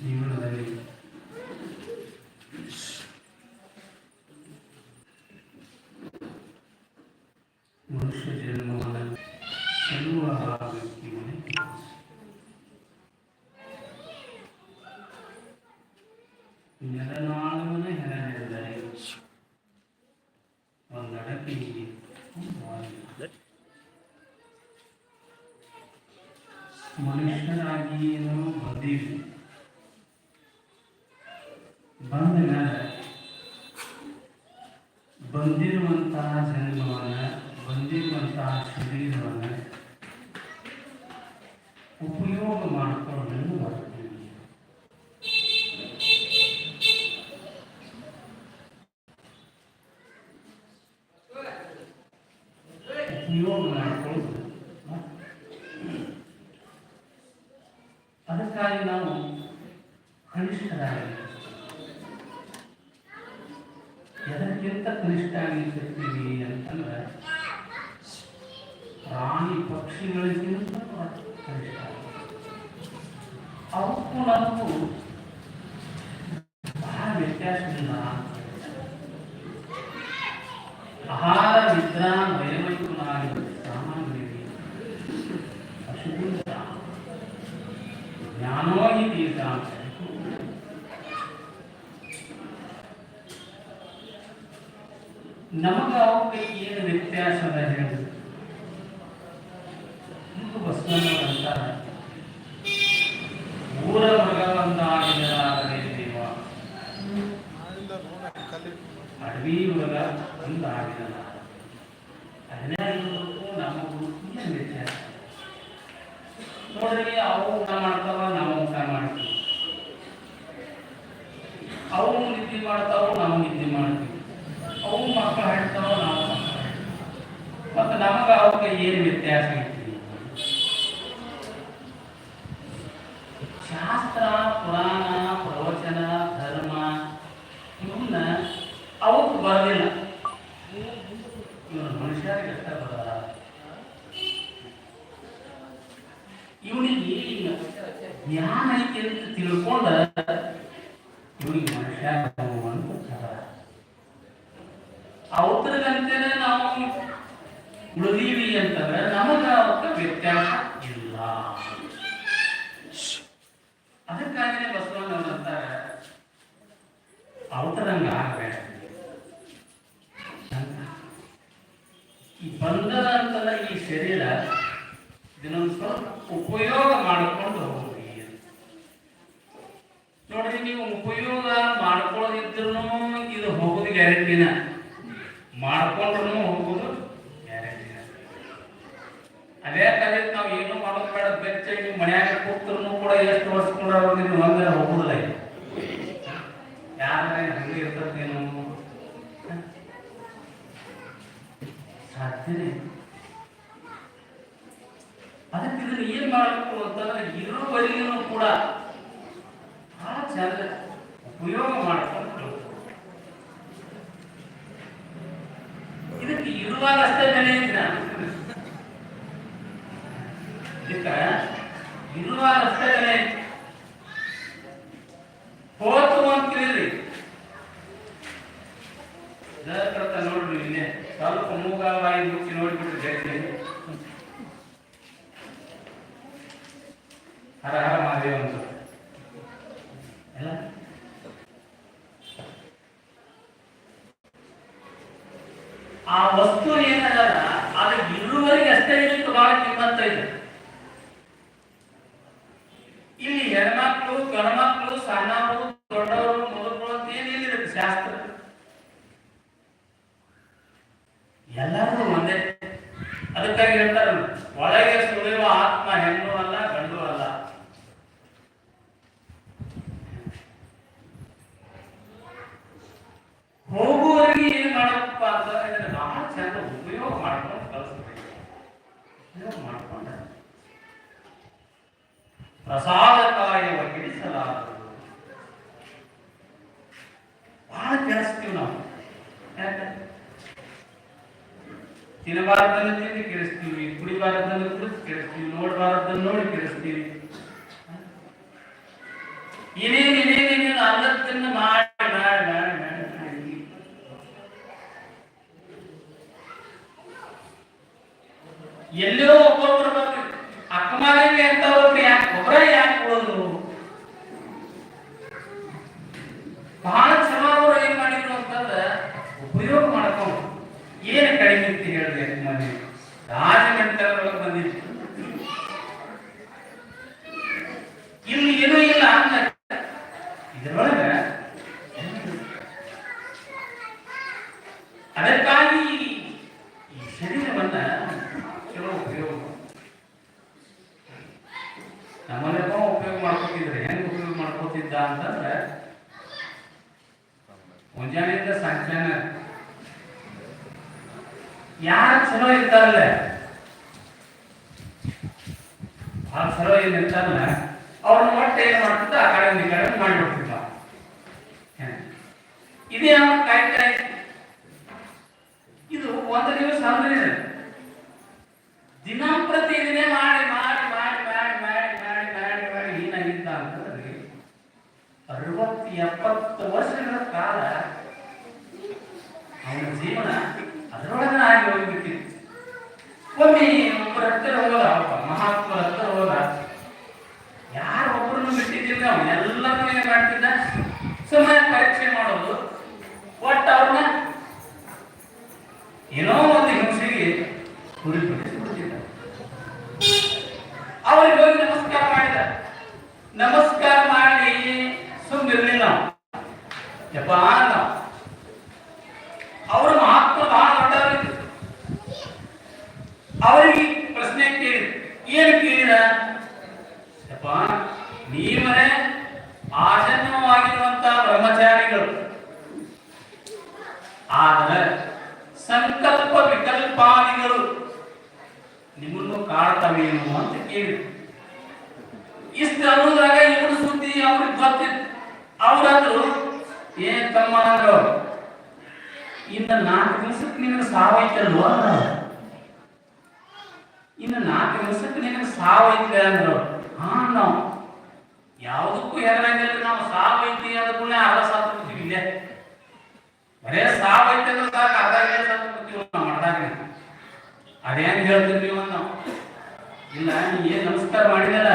ജീവനദയ ಮನುಷ್ಯರಾಗಿ ನಾವು ಬಂದೀವಿ. ಬಂದ ಮೇಲೆ ಕನಿಷ್ಠರಾಗಿ ಎದಕ್ಕಿಂತ ಕನಿಷ್ಠ ಆಗಿರ್ತೀವಿ ಅಂತಂದ್ರೆ ಪ್ರಾಣಿ ಪಕ್ಷಿಗಳಿಗಿಂತ ಕನಿಷ್ಠ ಅವಕ್ಕೂ ನಮಗೂ ಬಹಳ ವ್ಯತ್ಯಾಸವಿಲ್ಲ ಆಹಾರ ನಿದ್ರಾ ವಯಮಯುನಾಗಿ ಸಾಮಾನ್ಯ ಪಶುಗುಂಡ ಜ್ಞಾನೋ ಹಿ ತೀರ್ಥಾಂಶ ನಮಗ ಅವಕ್ಕೆ ಏನು ವ್ಯತ್ಯಾಸ ಅದ ಹೇಳಿದ್ರು ಇದು ಬಸವಣ್ಣವರಂತ ಊರ ಮೃಗವಂತಾಗಿದರಾಗಲೇ ದೇವ. ಅಡವಿ ಮೃಗ ಒಂದಾಗಿದನ ಹದಿನೈದು ನಮಗೂ ಏನು ವ್ಯತ್ಯಾಸ. ನೋಡ್ರಿ ಅವು ಊಟ ಮಾಡ್ತಾವ ನಾವು ಊಟ ಮಾಡ್ತೀವಿ. ಅವು ನಿದ್ದೆ ಮಾಡ್ತಾವ ನಾವು ನಿದ್ದೆ ಮಾಡ್ತೀವಿ ಅವು ಮಕ್ಕಳು ಹಾಡ್ತಾವ ನಾವು ಮಕ್ಕಳು ಹಾಡ್ತೀವಿ ಮತ್ತು ನಮಗೆ ಅವಕ್ಕೆ ಏನು ವ್ಯತ್ಯಾಸ ಐತಿ ಶಾಸ್ತ್ರ, ಪುರಾಣ, ಪ್ರವಚನ, ಧರ್ಮ ಇವನ್ನ ಅವಕ್ಕೆ ಬರಲಿಲ್ಲ ಇವನು ಮನುಷ್ಯರಿಗೆ ಅಷ್ಟ ಬರಲ್ಲ ಇವನಿಗೆ ಜ್ಞಾನ ಐತಿ ಅಂತ ತಿಳ್ಕೊಂಡ ಇವನಿಗೆ ಮನುಷ್ಯ ಅಂತ ಅವತರದಂತೆನೆ ನಾವು ಉಳಿದೀವಿ ಅಂತಂದ್ರೆ ನಮಗ ಅವಕ್ಕೆ ವ್ಯತ್ಯಾಸ ಇಲ್ಲ. ಅದಕ್ಕಾಗಿನೇ ಬಸವಣ್ಣ ಅಂತಾರೆ ಅವತರಂಗ ಆಗಬೇಡ. ಈ ಬಂಧನ ಈ ಶರೀರ ಇದನ್ನೊಂದು ಸ್ವಲ್ಪ ಉಪಯೋಗ ಮಾಡಿಕೊಂಡು ಹೋಗ್ರಿ ನೋಡ್ರಿ, ನೀವು ಉಪಯೋಗ ಮಾಡ್ಕೊಳ್ಳೋದಿದ್ರು ಇದು ಹೋಗೋದು ಗ್ಯಾರಂಟಿನ. ಮಾಡ್ಕೊಂಡ್ರು ಹೋಗೋದು ಗ್ಯಾರಂಟಿನ ಅದೇ ಕಲಿತ್ ನಾವು ಏನು ಮಾಡೋದು ಬೇಡ ನಿಮ್ಮ ಮನ್ಯಾಗ ಕೂತ್ರು ಕೂಡ ಎಷ್ಟು ವರ್ಷ ಕೂಡ ನೀನು ಒಂದೇ ಹೋಗುದಿಲ್ಲ. ಯಾರ ಹಂಗೆ ಇರ್ತದೇನು ಸಾಧ್ಯನೇ ಇಲ್ಲ. ಅದಕ್ಕೆ ಇದನ್ನ ಏನ್ ಮಾಡಬೇಕು ಅಂತಂದ್ರೆ ಕೂಡ ಬಹಳ ಚಂದ ಉಪಯೋಗ ಮಾಡ್ಕೊಂಡು ಇದಕ್ಕೆ ಇರುವಾಗ ಅಷ್ಟೇ ಬೆಲೆ ಇಲ್ಲ ಇದಕ್ಕ ಇರುವಾಗ ಅಷ್ಟೇ ಬೆಲೆ ಐತಿ. ಹೋತು ಅಂತ ಕೇಳಿದ್ರಿ ಜಗತ್ತ ನೋಡ್ರಿ ಇಲ್ಲೇ ಸ್ವಲ್ಪ ಮೂಗವಾಗಿ ಮುಚ್ಚಿ ನೋಡ್ಬಿಟ್ರೆ ಜಗತ್ತಿಗೆ ಹರ ಹರ ಮಹಾದೇವ ಅಂತ ಎಲ್ಲ ಆ ವಸ್ತು ಏನಲ್ಲ ಅದು ಇರುವವರೆಗೆ ಅಷ್ಟೇ ಇರಲಿಕ್ಕೆ ಬಹಳ ಕಿಮ್ಮತ್ತ ಇದೆ. ಇಲ್ಲಿ ಹೆಣ್ಮಕ್ಳು ಗಣಮಕ್ಳು ಸಣ್ಣವರು, ದೊಡ್ಡವರು, ಮುದುಕರು ಅಂತ ಏನಿಲ್ಲ ಶಾಸ್ತ್ರ? ಎಲ್ಲರಿಗೂ ಒಂದೇ. ಅದಕ್ಕಾಗಿ ಹೇಳ್ತಾರೆ ಒಳಗೆ ಸುಳಿಯುವ ಆತ್ಮ ಹೆಣ್ಣು ಅಲ್ಲ ಗಂಡು ಅಲ್ಲ ಹೋಗುವವರೆಗೆ ಏನ್ ಮಾಡಬೇಕಪ್ಪ ಅಂತಂದ್ರೆ ಇದನ್ನ ಬಹಳ ಚಂದ ಉಪಯೋಗ ಮಾಡ್ಕೊಂಡು ಕಳಿಸ್ಬೇಕು ಉಪಯೋಗ ಮಾಡ್ಕೊಂಡ ಪ್ರಸಾದಕಾಯವ ಗಿಡಿಸಲಾರದು ಬಹಳ ಕೆಡಿಸ್ತೀವಿ ನಾವು. ತಿನ್ನಬಾರದನ್ನು ತಿಂದು ಕೆಡಿಸ್ತೀವಿ ಕುಡಿಬಾರದನ್ನು ಕುಡಿದು ಕೆಡಿಸ್ತೀವಿ ನೋಡಬಾರದನ್ನು ನೋಡಿ ಕೆಡಿಸ್ತೀವಿ ಇನೇನು ಇನೇನು ಅಲ್ಲದನ್ನು ಮಾಡಿ ಮಾಡಿ ಮಾಡಿ ಎಲ್ಲೋ ಒಬ್ಬೊಬ್ರು ಬರ್ತಾರೆ ಅಕ್ಕಮಾರಿಗೆ ಅಂತ ಒಬ್ರು ಯಾಕೆ ಒಬ್ಬರ ಯಾಕೆ ಉಳಿದ್ರು ಬಹಳ ಚಲೋ ಅವರು ಏನ್ ಮಾಡಿದ್ರು ಅಂತಂದ್ರೆ ಉಪಯೋಗ ಮಾಡ್ಕೊಂಡು ಏನು ಕಡಿಮೆ ಅಂತ ಹೇಳಿದ್ರೆ ಮನೆ ರಾಜಮಂಟಲದೊಳಗೆ ಬಂದಿತ್ತು ಇಲ್ಲಿ ಏನೂ ಇಲ್ಲ ಅಂತ ಇದರೊಳಗೆ ಅದಕ್ಕಾಗಿ ಈ ಶರೀರವನ್ನ ಚಲೋ ಉಪಯೋಗ ನಮ್ಮನೆಲ್ಲ ಉಪಯೋಗ ಮಾಡ್ಕೊತಿದ್ರೆ ಹೆಂಗ್ ಉಪಯೋಗ ಮಾಡ್ಕೊತಿದ್ದ ಅಂತಂದ್ರೆ ಮುಂಜಾನೆಯಿಂದ ಸಂಚಾನ ಯಾರು ಚಲೋ ಇರ್ತಾರಲ್ಲ? ಆ ಚಲೋ ಏನ್ ಇರ್ತಾರಲ್ಲ, ಅವ್ರನ್ನ ಒಟ್ಟು ಏನ್ ಮಾಡ್ತಿದ್ದ? ಆ ಕಡೆ ಈ ಕಡೆ ಮಾಡಿಬಿಡ್ತಿದ್ದ ಇದೇ ಅವನ ಕಾಯ್ತಾ ಇದು ಒಂದು ದಿವಸ ಅಂದ್ರೆ ದಿನಂಪ್ರತಿ ಇದನ್ನೇ ಮಾಡಿ ಮಾಡಿ ಮಾಡಿ ಮಾಡಿ ಮಾಡಿ ಮಾಡಿ ಮಾಡಿ ಮಾಡಿ ಏನಾಗಿದ್ದ ಅಂತಂದ್ರೆ ಅರವತ್ತು ಎಪ್ಪತ್ತು ವರ್ಷಗಳ ಕಾಲ ಅವನ ಜೀವನ ಅದರೊಳಗೆ ಆಗಿ ಹೋಗ್ಬಿಟ್ಟಿತ್ತು ಒಮ್ಮೆ ಒಬ್ಬರ ಹತ್ತಿರ ಹೋದ ಮಹಾತ್ಮರ ಹತ್ತಿರ ಹೋದ. ಯಾರು ಒಬ್ಬರನ್ನು ಬಿಟ್ಟಿದ್ದಿಲ್ಲ ಅವನ್ನೆಲ್ಲರೂ ಏನ್ ಮಾಡ್ತಿದ್ದ? ಸುಮ್ಮನೆ ಪರೀಕ್ಷೆ ಮಾಡೋದು. ಒಟ್ಟು ಅವ್ರನ್ನ ಏನೋ ಒಂದು ಹಿಂಸೆಗೆ ಗುರಿಪಡಿಸಿಬಿಡ್ತಿದ್ದ ಅವರಿಗೆ ಹೋಗಿ ನಮಸ್ಕಾರ ಮಾಡಿದ. ನಮಸ್ಕಾರ ಮಾಡಿ ಸುಮ್ಮನಿರ್ಲಿಲ್ಲ ನಾವು ಅಂದ ಅವರು ಮಹಾತ್ಮ ಬಹಳ ದೊಡ್ಡವರಿದ್ರು. ಅವರಿಗೆ ಪ್ರಶ್ನೆ ಕೇಳಿ ಏನು ಕೇಳಿದ? ಯಪ್ಪ ನೀವೇ ಆಸನ್ನವಾಗಿರುವಂತ ಬ್ರಹ್ಮಚಾರಿಗಳು. ಆದರೆ ಸಂಕಲ್ಪ ವಿಕಲ್ಪಾದಿಗಳು ನಿಮ್ಮನ್ನು ಕಾಡ್ತವೇನು ಅಂತ ಕೇಳಿ ಇಷ್ಟು ಅನ್ನೋದ್ರಾಗ ಇವನು ಸುದ್ದಿ ಅವ್ರಿಗೆ ಗೊತ್ತಿತ್ತು. ಅವ್ರಂದ್ರು ಏನ್ ತಮ್ಮ ಅಂದ್ರು ಇನ್ನು ನಾಲ್ಕು ದಿವಸಕ್ಕೆ ನಿನಗೆ ಸಾವೈತಲ್ವ ಇನ್ನು ನಾಲ್ಕು ದಿವಸಕ್ಕೆ ನಿನಗೆ ಸಾವೈತೆ ಅಂದ್ರು ಹಾ ನಾವು ಯಾವುದಕ್ಕೂ ಹೆದರಂಗಿಲ್ಲ ನಾವು ಸಾವೈತಿ ಅಂದ ಕೂಡ ಅರ್ಧ ಸಾತ್ ಇಲ್ಲೇ. ಬರೇ ಸಾವೈತೆ ಅಂದ್ರೆ ಸಾಕು, ಅರ್ಧ ಗಂಟೆ ಸಾತ್ ನಾವು ಮಾಡ್ದಾಗ. ಅದೇನ್ ಹೇಳ್ತೀವಿ ನೀವು ನಾವು ಇಲ್ಲ, ನೀ ಏನ್ ನಮಸ್ಕಾರ ಮಾಡಿದಲ್ಲ?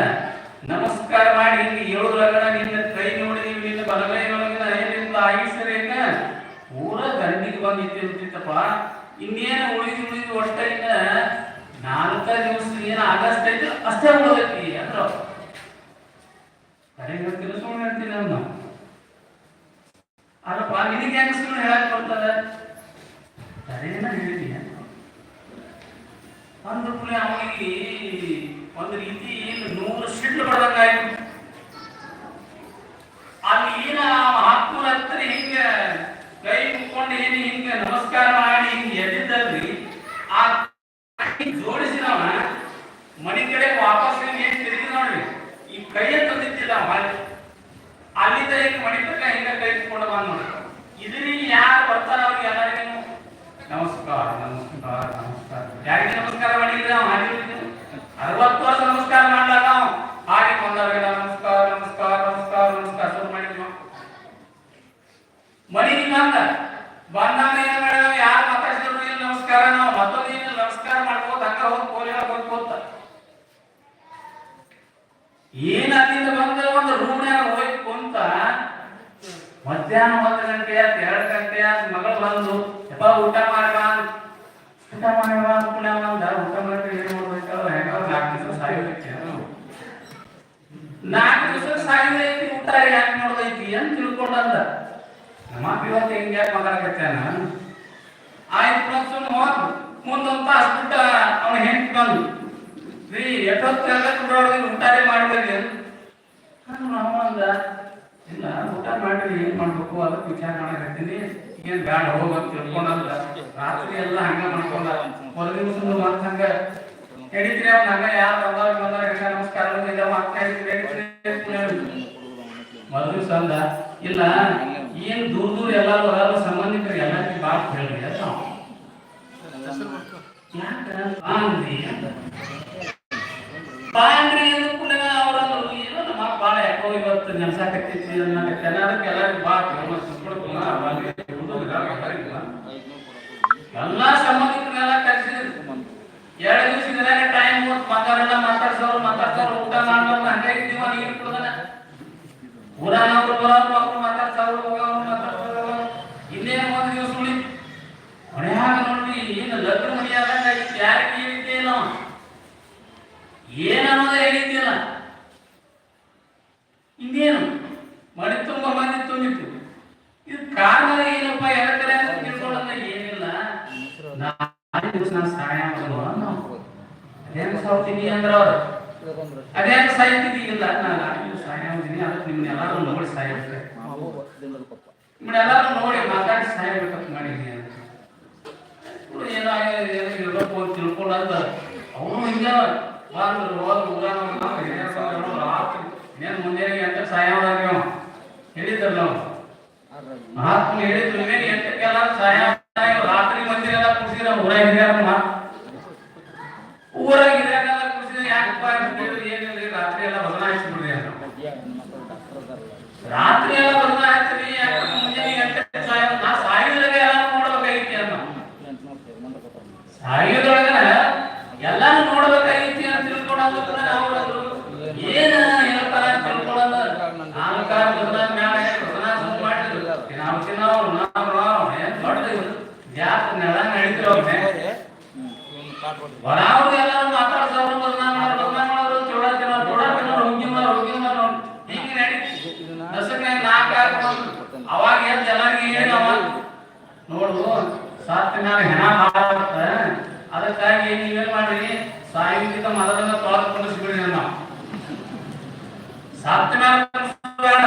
ಇನ್ನೇನು ಉಳಿದು ಉಳಿದು ಒಟ್ಟ ನಾಲ್ಕ ದಿವಸ ಏನು ಆಗಸ್ಟ್ ಐತೆ ಅಷ್ಟೇ ಉಳಿದೈತಿ ಅಂದ್ರ. ಕರೆ ಹೇಳ್ತೀನಿ ಸುಮ್ಮನೆ ಹೇಳ್ತೀನಿ ನಾವು ಅಲ್ಲಪ್ಪ ನಿನಗೆ ಹೆಂಗ ಸುಮ್ಮನೆ ಹೇಳಕ್ ಬರ್ತದ? ಕರೆನ ಹೇಳಿದೀಯ ಕೂಡಲೇ ಅವನಿಗೆ ಒಂದು ರೀತಿ ನೂರು ಸಿಡ್ಲು ಬಡ್ದಂಗಾಯ್ತು. ಅಲ್ಲಿ ಏನ ಮಹಾತ್ಮರ ಹತ್ರ ಹಿಂಗ ಕೈ ಮುಕ್ಕೊಂಡು ಏನಿ ಹಿಂಗ ನಮಸ್ಕಾರ ಮಾಡಿ ಹಿಂಗ ಎದ್ದಿದ್ದಲ್ರಿ ಆ ಕೈ ಜೋಡಿಸಿದವ ಮನೆ ಕಡೆ ವಾಪಸ್ ಹಿಂಗ ಏನ್ ತಿರುಗಿ ನೋಡ್ರಿ ಈ ಕೈಯ ತಂದಿದ್ದಿಲ್ಲ ಮಾಡಿ ಅಲ್ಲಿಂದ ಹಿಂಗ ಮನೆ ತನಕ ಹಿಂಗ ಕೈ ಮುಕ್ಕೊಂಡು ಬಂದ್ ನೋಡಿ ಇದರಿಂದ ಯಾರು ಬರ್ತಾರ ಅವ್ರಿಗೆ ಎಲ್ಲರಿಗೂ ನಮಸ್ಕಾರ ನಮಸ್ಕಾರ ನಮಸ್ಕಾರ ಯಾರಿಗೆ ನಮಸ್ಕಾರ ಮಾಡಿದ್ರೆ ಅವ ಹಾಗೆ ಅರವತ್ತು ವರ್ಷ ನಮಸ್ಕಾರ ಮಾಡ್ಲಾಗ ಅವ ಹಾಗೆ ಬಂದವ್ರಿಗೆ ನಮಸ್ಕಾರ ನಮಸ್ಕಾರ ನಮಸ್ಕಾರ ನಮಸ್ಕಾರ ಶುರು ಮಾಡಿದ್ವಿ ಮನೆಗೆ ಬಂದ ಬಂದಾಗ ಏನ್ ಮಾಡ್ಯಾವ? ಯಾರು ಮಾತಾಡ್ಸಿದ್ರು ಇಲ್ಲ, ನಮಸ್ಕಾರ. ನಾವು ಮತ್ತೊಂದು ಏನು ನಮಸ್ಕಾರ ಮಾಡ್ಕೋತ ಹಂಗ ಹೋಗಿ ಕೋಲಿನ ಹೋಗ್ಕೋತ ಏನ್ ಅಲ್ಲಿಂದ ಬಂದ? ಒಂದು ರೂಮ್ನ್ಯಾಗ ಹೋಗಿ ಕುಂತ ಮಧ್ಯಾಹ್ನ ಒಂದು ಗಂಟೆ ಆಯ್ತು, ಎರಡು ಗಂಟೆ ಆಯ್ತು, ಮಗಳು ಬಂದು, ಯಪ್ಪ, ಊಟ ಮಾಡ್ಬಾ ಊಟ ಮಾಡ್ಬಾ ಅನ್ಕೊಂಡವ ಅಂದ? ಊಟ ಮಾಡಿ ಏನ್ ಮಾಡ್ಬೇಕು? ಹೆಂಗ ನಾಲ್ಕು ದಿವಸ ಸಾಯೋದಕ್ಕೆ ನಾಲ್ಕು ದಿವಸ ಸಾಯೋದೈತಿ ಊಟ ಯಾಕೆ ನೋಡ್ದೈತಿ ಅಂತ ತಿಳ್ಕೊಂಡಂದ. ನಮ್ಮ ಇವತ್ತು ಹಿಂಗೆ ಯಾಕೆ ಮಾತಾಡಕತ್ತಾನ ಆಯ್ತು ಪ್ರಶ್ನೆ ಹೋದ್ ಮುಂದೊಂದು ಬಿಟ್ಟ ಅವನ ಹೆಂಡತಿ ಬಂದು, ರೀ, ಎಷ್ಟೊತ್ತು ಎಲ್ಲ ಊಟನೇ ಮಾಡಿದ್ರಿ ನಾವು ಅಂದ ಇಲ್ಲ, ಊಟ ಮಾಡಿ ಏನ್ ಮಾಡ್ಬೇಕು? ಅದಕ್ಕೆ ವಿಚಾರ ಮಾಡಕತ್ತೀನಿ ಏನ್ ಬ್ಯಾಡ ಹೋಗಂತ ತಿಳ್ಕೊಂಡಲ್ಲ ರಾತ್ರಿ ಎಲ್ಲ ಹಂಗ ಮಾಡ್ಕೊಂಡ. ಮೊದಲ ದಿವಸ ಮತ್ತ ಹಂಗ. ಹೇಳಿದ್ರಿ ಅವ್ನ ಹಂಗ, ಯಾರು ಬಂದವ್ರ ನಮಸ್ಕಾರ ಮಾಡ್ತಾ ದಿವಸ ಅಂದ, ಇಲ್ಲ ಏನ್ ದೂರ ದೂರ ಎಲ್ಲಾರು ಬರೋದು ಸಂಬಂಧಿಕರು ಎಲ್ಲರಿಗೂ ಬಾತ್ ಹೇಳ್ರಿ ಅಂತ. ಬಾಂದ್ರಿ ಅಂತ ಬಾಂದ್ರಿ ಯಾಕೋ ಇವತ್ತು ನೆನ್ಸಾಕತ್ತೈತಿ ಅನ್ನಕತ್ತೆ ಅದಕ್ಕೆ ಎಲ್ಲರಿಗೂ ಬಾತ್ ಎಲ್ಲ ಸಂಬಂಧಿಕರೆಲ್ಲ ಕರೆಸಿದ್ರು. ಎರಡು ದಿವಸ ಟೈಮ್ ಮಕ್ಕಳೆಲ್ಲ ಮಾತಾಡ್ಸೋರು ಮಾತಾಡ್ಸೋರು ಊಟ ಮಾಡೋರು ಹಂಗೆ ಇದ್ದೀವ, ನೀರು ಊರಾನವ್ರು ಬರೋರು ಮಕ್ಕಳು ಮಾತಾಡ್ಸೋರು ಹೋಗೋರು ಮಾತಾಡ್ತಾರ ಇನ್ನೇನು ಒಂದು ದಿವಸ ಉಳಿ ಮನ್ಯಾಗ ನೋಡ್ರಿ ಏನು ಲಗ್ನ ಮನೆಯಾದಾಗ ಯಾರಿಗೆ ಹೇಳಿದ್ದೇ ಇಲ್ಲ. ಏನನ್ನೋದ ಹೇಳಿದ್ದಿಲ್ಲ ಇನ್ನೇನು ಮನೆ ತುಂಬ ಮಂದಿ ತುಂಬಿತ್ತು ಇದು ಕಾರಣ ಏನಪ್ಪ ಯಾಕಂದ್ರೆ ಅಂತ ಏನಿಲ್ಲ ನಾಳೆ ದಿವಸ ಸಹಾಯ ಅನ್ನೋ. ಅದೇನು ಸಾವ್ತೀನಿ ಅಂದ್ರೆ ಅವ್ರು ಅದೇನು ಸಾಯ್ತಿದ್ದಿ ಇಲ್ಲ ನಾನು ನಾಳೆ ಅದಕ್ಕೆ ನಿಮ್ಮನ್ನ ಎಲ್ಲರೂ ನೋಡಿ ಸಾಯ್ಬೇಕು ನಿಮ್ಮನ್ನೆಲ್ಲರೂ ನೋಡಿ ಮಾತಾಡಿ ಸಾಯ್ಬೇಕಂತ ಮಾಡಿದ್ದೀನಿ ಅಂತ ಇವ್ರು ಏನೋ ಆಗಿದೆ, ಏನೋ ಇರ್ಬೇಕು ಅಂತ ತಿಳ್ಕೊಳ್ಳೋದು ಅವನು ಹಿಂಗೆ ಬಂದ್ರು ಹೋದ್ರು ಬಂದ್ರು, ರಾತ್ರಿ ಇನ್ನೇನು ಸಹಾಯ ಮಾಡೋದು ನಾವು ಹೇಳಿದ್ರಲ್ಲ ನಾವು ಮಹಾತ್ಮ ಹೇಳಿದ್ರು ನೀವೇನು ಎಂತಕ್ಕೆಲ್ಲ ಸಹಾಯ ಮಾಡೋದು, ರಾತ್ರಿ ಮಂದಿರ ಎಲ್ಲ ಕುಡಿಸಿರ ಊರಾಗ ಹಿರಿಯರನ್ನ ಊರಾಗ ಹಿರಿಯರೆಲ್ಲ ಕುಡಿಸಿದ್ರೆ ಯಾಕಪ್ಪ ಅಂತ ಕೇಳಿದ್ರು ಏನಿಲ್ಲ ರೀ, ರಾತ್ರಿ ಎಲ್ಲ ಬದಲಾಯಿಸ್ಬಿಡ್ರಿ ಅಂತ ರಾತ್ರಿ ಎಲ್ಲ ಬದಲಾಯಿಸ್ರಿ ಯಾಕಂದ್ರೆ ಮುಂಜಾನೆ ಎಂಟಕ್ಕೆ ಸಹಾಯ ನಾ ಸಾಯಿದ್ರಾಗ ಎಲ್ಲ ನೋಡ್ಬೇಕಾಗಿತ್ತು ಅಂತ ಸಾಯೋದ್ರೊಳಗ ಎಲ್ಲಾನು ನೋಡ್ಬೇಕಾಗಿತ್ತು ಅಂತ ತಿಳ್ಕೊಳ್ಳೋದು ನಾವು ಏನ ಹೇಳ್ತಾರ ತಿಳ್ಕೊಳ್ಳೋದು. ನಾಲ್ಕಾರ ಬದಲಾದ ಮ್ಯಾಲ ಬದಲಾ ಸುಮ್ ಮಾಡಿದ್ರು. ನಾವು ತಿನ್ನೋರು, ನಾವು ಏನ್ ದೊಡ್ಡ ಜಾತ್ ನೆಲ ನಡೀತಿರೋ ಬರಾವ್ರು ಎಲ್ಲಾರು ಮಾತಾಡ್ಸೋರು ಬದಲಾ ಮಾಡೋರು ಬದಲಾ ಮಾಡೋರು ಚೂಡ ತಿನ್ನೋರು ಚೂಡ ತಿನ್ನೋರು ಹುಂಗಿ ಮಾರು ಹಿಂಗೆ ನಡೀತಿ ದಸಕ್ನಾಗ ನಾಲ್ಕು ಅವಾಗ ಎಲ್ಲ ಎಲ್ಲರಿಗೆ ಹೇಳಿ ನೋಡು ಸತ್ತ ಮ್ಯಾಲ ಹೆಣ ಮಾಡತ್ತ ಅದಕ್ಕಾಗಿ ನೀವೇನ್ ಮಾಡ್ರಿ? ಸಾಯಂಕಿತ ಮೊದಲನ್ನ ತೊಳೆದು ಕುಂಡಿಸ್ಬಿಡ್ರಿ ನಾವು ಮ್ಯಾಲ ಬೇಡ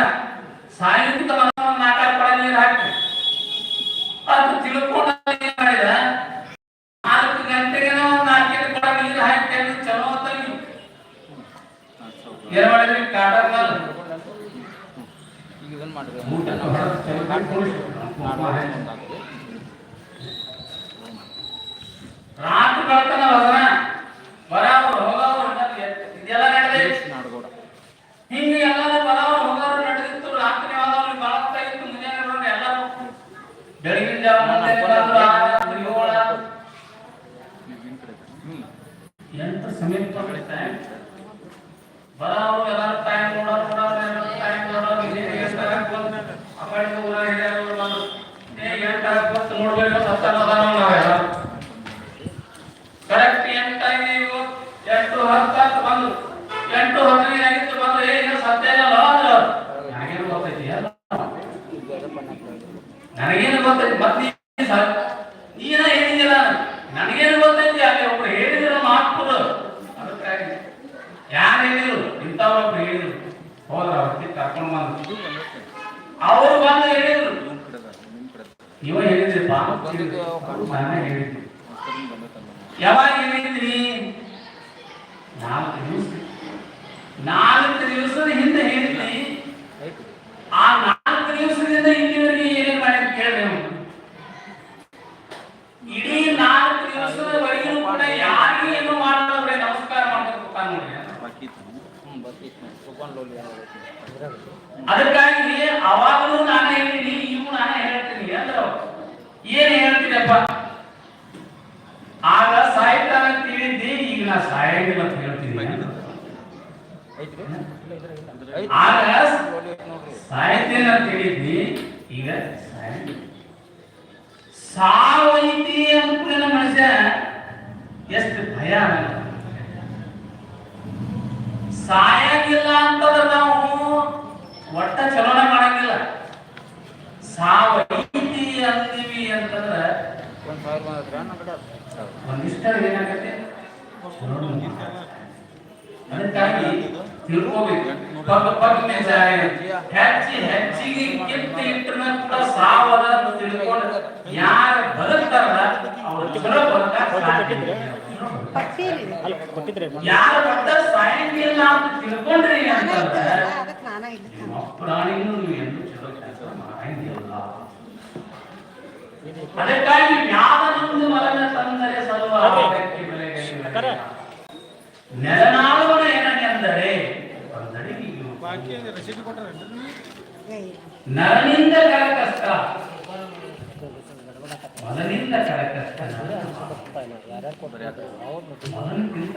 ಸಾಯಂಕಿತ ಮೊದಲ ನಾಟಕ ಕೊಡ ನೀರು ಹಾಕಿ. ಅದು ತಿಳ್ಕೊಂಡು ಏನ್ ಮಾಡಿದ ನಾಲ್ಕು ಗಂಟೆಗೆ ಒಂದು ನಾಲ್ಕೈದು ಕೊಡ ನೀರು ಹಾಕಿ ಚಲೋ ಹೊತ್ತಾಗಿ ಏನ್ ಮಾಡಿದ್ರಿ? ಕಾಟರ್ ಮೇಲೆ ಹೊರಗೆ ಚಲೋ ಹಾಕಿ ಕುಂಡ್ರಿಸ್ಬಿಟ್ರು. Amém. ಆಗ ಸಾಯ್ತೇನೆ ಅಂತ ಹೇಳಿದ್ನಿ ಈಗ ಸಾವೈತಿ ಅಂತ ಮನುಷ್ಯ ಎಷ್ಟು ಭಯ. ಸಾಯಂಗಿಲ್ಲ ಅಂತಂದ್ರೆ ನಾವು ಒಟ್ಟ ಚಲನೆ ಮಾಡಂಗಿಲ್ಲ. ಸಾವೈತಿ ಅಂತೀವಿ ಅಂತಂದ್ರೆ ಒಂದಿಷ್ಟ ಏನಾಗತ್ತೆ? ಅದಕ್ಕಾಗಿ ತಿಳ್ಕೋಬೇಕು ಪಕ್ಕ ಪಕ್ಕ ಜಾಯ ಹೆಚ್ಚಿ, ಹೆಚ್ಚಿಗೆ ಕಿತ್ತ ಇಟ್ಟನ ಕೂಡ ಸಾವದ ಅಂತ ತಿಳ್ಕೊಂಡು ಯಾರು ಬದುಕ್ತಾರಲ್ಲ, ಅವ್ರ ಚಲೋ ಬದುಕ ಯಾರು ಬದ್ದ ಸಾಯಂಗಿಲ್ಲ ಅಂತ ತಿಳ್ಕೊಂಡ್ರಿ ಅಂತಂದ್ರೆ ನೀವು ಅದಕ್ಕಾಗಿ ಮ್ಯಾದನೊಂದು ಮರನ ತಂದರೆ ಸರ್ವ. ನೆಲನಾಳುವನ ಒಂದಡಿಗೆಯು ನರನಿಂದ ಕರಕಷ್ಟ. ಮನನಿಂದ ಕರಕಷ್ಟ. ಮನಕ್ಕಿಂತ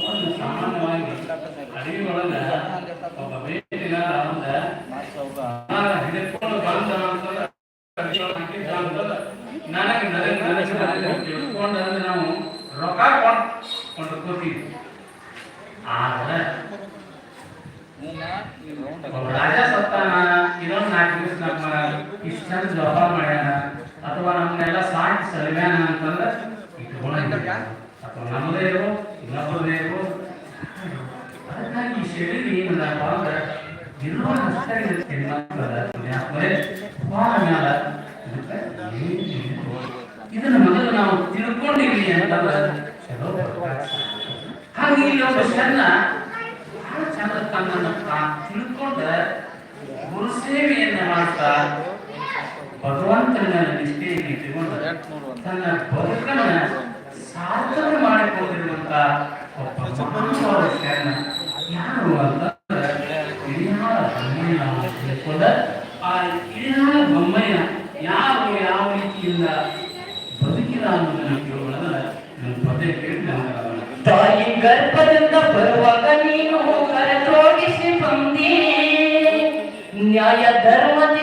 ಒಂದು ಸಾಮಾನ್ಯವಾಗಿ ಅಡವಿ ಒಳಗ ಒಬ್ಬ ಬೇಟಿನ ಅಂದ ಹಿಡಿದುಕೊಂಡು ಬಂದ ನನಗೆ ನರೇಂದ್ರ ಅಂದ್ರೆ ನಾವು ರೊಕ್ಕ ಕೊಂಡು ಕೂತೀವಿ ಆದ್ರೆ ರಾಜ ಸತ್ತಾನ ಇನ್ನೊಂದು ನಾಲ್ಕು ದಿವಸ ನಮ್ಮ ಇಷ್ಟ ಚಂದ ಜವಾಬ್ ಮಾಡ್ಯಾನ ಅಥವಾ ನಮ್ಮನ್ನೆಲ್ಲ ಸಾಕಿ ಸಲವ್ಯಾನ ಅಂತಂದ್ರೆ ಇಟ್ಕೊಳ್ಳಂಗಿಲ್ಲ ಅಥವಾ ನಮ್ಮದೇ ಇರೋ ಇನ್ನೊಬ್ಬರದೇ ಇರೋ ಅದಕ್ಕಾಗಿ ಈ ಶರೀರ ಏನದಪ್ಪ ಅಂದ್ರೆ ಇರುವ ಭಾಳ ಮ್ಯಾಲ ಇದನ್ನ ಮೊದಲು ನಾವು ತಿಳ್ಕೊಂಡಿವಿ ಅಂತಂದ್ರೆ ಹಾಗೆ ಇಲ್ಲಿ ಒಬ್ಬ ಚೆನ್ನ ಬಹಳ ಚಂದ ತನ್ನನ್ನು ತಾನು ತಿಳ್ಕೊಂಡ ಗುರು ಸೇವೆಯನ್ನ ಮಾಡ್ತಾ ಭಗವಂತನ ನಿಷ್ಠೆಯನ್ನು ಇಟ್ಟುಕೊಂಡು ತನ್ನ ಬದುಕನ್ನ ಸಾರ್ಥಕ ಮಾಡಿಕೊಂಡಿರುವಂತ ಒಬ್ಬ ಮಹಾನುಭಾವ ನೀನು ಕರೆದೋಡಿಸಿ ಬಂದಿ ನ್ಯಾಯ ಧರ್ಮದೇ